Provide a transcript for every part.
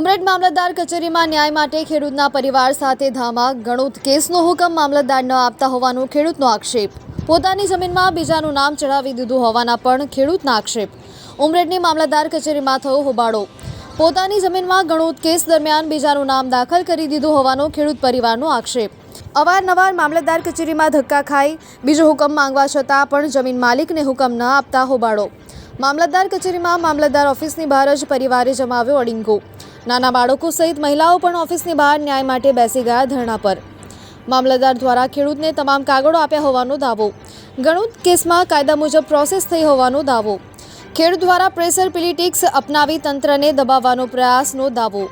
ઉમરેડ મામલતદાર કચેરીમાં ન્યાય માટે ખેડૂતના પરિવાર સાથે ધામા ગણુત કેસનો હુકમ મામલતદાર ન આપતા હોવાનો ખેડૂતનો આક્ષેપ. પોતાની જમીનમાં બીજાનું નામ ચડાવી દીધું હોવાના પણ ખેડૂતના આક્ષેપ. ઉમરેડની મામલતદાર કચેરીમાં થયો હોબાળો. પોતાની જમીનમાં ગણુત કેસ દરમિયાન બીજાનું નામ દાખલ કરી દીધું હોવાનો ખેડૂત પરિવારનો આક્ષેપ. અવારનવાર મામલતદાર કચેરીમાં ધક્કા ખાઈ, બીજો હુકમ માંગવા છતાં પણ જમીન માલિકને હુકમ ન આપતા હોબાળો. મામલતદાર કચેરીમાં મામલતદાર ઓફિસની બહાર જ પરિવારે જમાવ્યો અડિંગો. નાના બાળકો સહિત મહિલાઓ પણ ઓફિસની બહાર ન્યાય માટે બેસી ગયા ધરણા પર. મામલતદાર દ્વારા ખેડૂતને તમામ કાગળો આપ્યા હોવાનો દાવો. ગણુત કેસમાં કાયદા મુજબ પ્રોસેસ થઈ હોવાનો દાવો. ખેડૂત દ્વારા પ્રેશર પિલિટિક્સ અપનાવી તંત્રને દબાવવાનો પ્રયાસનો દાવો.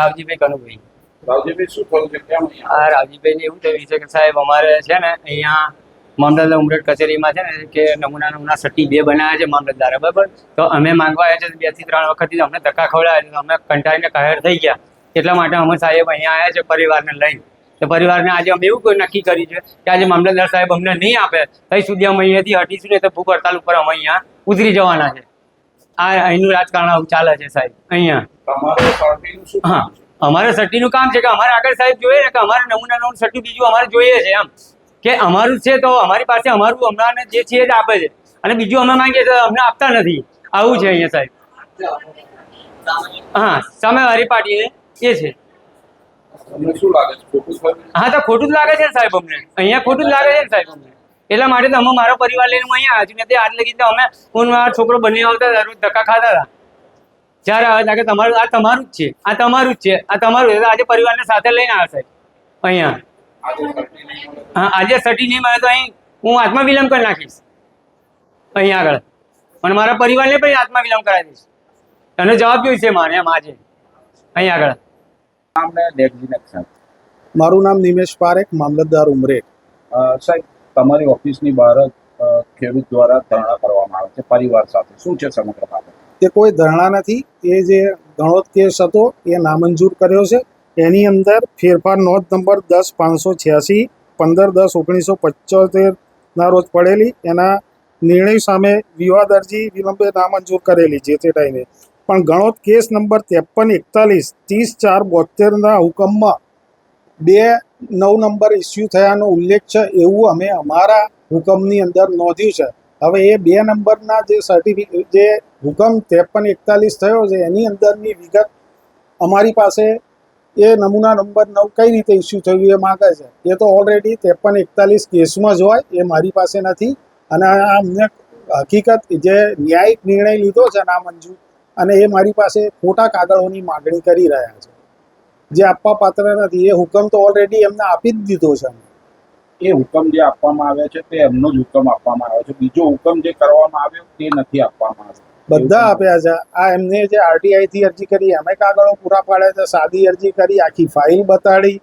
રાવજીભાઈ કનુભાઈ. રાવજીભાઈ શું થયું છે? કેમ આ રાવજીભાઈ ને એવું થયું છે કે સાહેબ અમારે છે ને અહીંયા મામલતદાર ઉમરેઠ કચેરીમાં છે ને કે નમૂના નમૂના સટ્ટી બે બનાવ્યા છે મામલતદારે બરાબર? તો અમે માંગવા આવ્યા છે બેથી ત્રણ વખતથી અમને ધક્કા ખવડાવ્યા અમે કંટાળીને કાયર થઈ ગયા. એટલા માટે અમે સાહેબ અહીંયા આવ્યા છે પરિવારને લઈને. તો પરિવારને આજે અમે એવું કોઈ નક્કી કર્યું છે કે આજે મામલતદાર સાહેબ અમને નહીં આપે ત્યાં સુધી અમે અહીંયાથી હટીશું ને તો ભૂખ હડતાલ ઉપર અમે અહીંયા ઉતરી જવાના છે. આ અહીંનું રાજકારણ આવું ચાલે છે સાહેબ અહીંયા. હા અમારે સટ્ટીનું કામ છે કે અમારે આગળ સાહેબ જોઈએ ને કે અમારે નમૂના નવું સટ્ટી બીજું અમારે જોઈએ છે એમ. કે અમારું છે તો અમારી પાસે અમારું હમણાં જે છે જ આપે છે. અને બીજું અમે માંગીએ તો અમને આપતા નથી. આવું છે અહીંયા સાહેબ. હા સામેવાળી પાર્ટી એ છે. હા તો ખોટું જ લાગે છે ને સાહેબ અમને. અહીંયા ખોટું જ લાગે છે ને સાહેબ અમને. એટલા માટે તો અમે મારો પરિવાર લઈને હું અહીંયા આજુ નથી. આજ લગી તો અમે હું મારો છોકરો બંને આવતા રોજ ધક્કા ખાતા હતા. જ્યારે આવે લાગે તમારું આ તમારું જ છે. આ તમારું જ છે. આ તમારું આજે પરિવારને સાથે લઈને આવે સાહેબ. અહીંયા. હા આજે સટી નહીં મળે તો અહીં હું આત્મા વિલંબ કરી નાખીશ. અહીંયા આગળ. અને મારા પરિવારને પણ આત્મવિલંબ કરાવી દઈશ. એનો જવાબ જોઈશે મારે એમ આજે. અહીં આગળ. મારું નામ નિમેશ પારેખ મામલતદાર ઉમરેઠ અ, સાહેબ તમારી ઓફિસની બહાર ખેડૂત દ્વારા ધરણા કરવામાં આવે છે પરિવાર સાથે. શું છે સમગ્ર બાબત? તે કોઈ ધરણા નથી. એ જે ધણોત કેસ હતો એ નામંજૂર કર્યો છે. એની અંદર ફેરફાર નોંધ નંબર દસ પાંચસો છ્યાસી, પંદર દસ ઓગણીસો પંચોતેરના રોજ પડેલી. એના નિર્ણય સામે વિવાદ અરજી વિલંબે નામંજૂર કરેલી જે તે ટાઈમે. પણ ગણોત કેસ નંબર ત્રેપન, એકતાલીસ, ત્રીસ, ચાર બોતેરના હુકમમાં બે નવ નંબર ઇસ્યુ થયાનો ઉલ્લેખ છે એવું અમે અમારા હુકમની અંદર નોંધ્યું છે. હવે એ બે નંબરના જે સર્ટિફિકેટ જે હુકમ ત્રેપન, એકતાલીસ થયો છે, એની અંદરની વિગત અમારી પાસે એ નમૂના નંબર નવ કઈ રીતે ઇસ્યુ થયું એ માગે છે. એ તો ઓલરેડી ત્રેપન એકતાલીસ કેસમાં જ હોય, એ મારી પાસે નથી. અને અમને હકીકત જે ન્યાયિક નિર્ણય લીધો છે નામંજૂર, અને એ મારી પાસે ખોટા કાગળોની માગણી કરી રહ્યા છે. જે આપવા પાત્ર નથી, એ હુકમ તો ઓલરેડી એમને આપી જ દીધો છે. એ હુકમ જે આપવામાં આવે છે તે એમનો જ હુકમ આપવામાં આવ્યો છે. બીજો હુકમ જે કરવામાં આવ્યો તે નથી આપવામાં આવ્યો. બધા આપ્યા છે. આ એમને જે આરટીઆઈ થી અરજી કરી અમે કાગળો પૂરા પાડ્યા છે સાદી અરજી કરી આખી ફાઇલ બતાડી.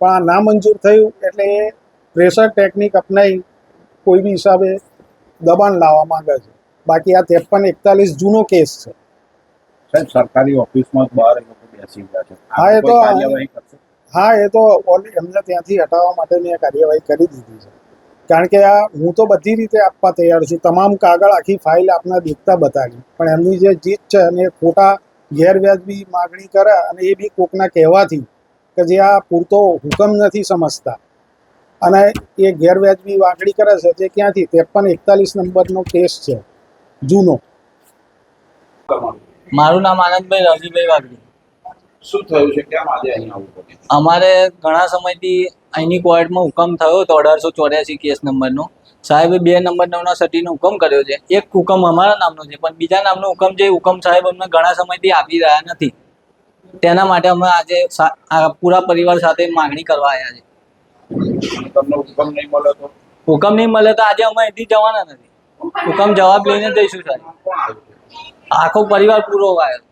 પણ આ નામંજૂર થયું એટલે એ પ્રેશર ટેકનિક અપનાવી કોઈ બી હિસાબે દબાણ લાવવા માંગે છે. બાકી આ ત્રેપન એકતાલીસ જૂનો કેસ છે. સાહેબ સરકારી ઓફિસમાં બહાર એ લોકો બેસી ગયા છે. હા, એ તો- હા એ તો એમને ત્યાંથી હટાવવા માટે મેં કાર્યવાહી કરી દીધી છે. કારણ કે આ હું તો બધી રીતે આપવા તૈયાર છું. તમામ કાગળ આખી ફાઇલ આપના દેખતા બતાવી. પણ એમની જે જીત છે અને ખોટા ગેરવ્યાજબી માગણી કરે અને એ બી કોકના કહેવાથી કે જે આ પૂરતો હુકમ નથી સમજતા. અને એ ગેરવ્યાજબી માગણી કરે છે જે ક્યાંથી? ત્રેપન એકતાલીસ નંબરનો કેસ છે. જૂનો. મારું નામ આનંદભાઈ રવજીભાઈ વાઘરી. શું થયું છે? કેમ આજે અહીંયા આવવું પડ્યું અમારે ઘણા સમયથી અહીંની કોર્ટમાં હુકમ થયો હતો અઢારસો ચોર્યાસી કેસ નંબરનો સાહેબે બે નંબર નવના સટીનો હુકમ કર્યો છે. એક હુકમ અમારા નામનો છે પણ બીજા નામનો હુકમ છે હુકમ સાહેબ અમને ઘણા સમયથી આપી રહ્યા નથી. તેના માટે અમે આજે પૂરા પરિવાર સાથે માગણી કરવા આવ્યા છે. હુકમ નહીં મળે તો? હુકમ નહીં મળે તો આજે અમે અહીંથી જવાના નથી. હુકમ જવાબ લઈને જઈશું સાહેબ. આખો પરિવાર પૂરો આવ્યો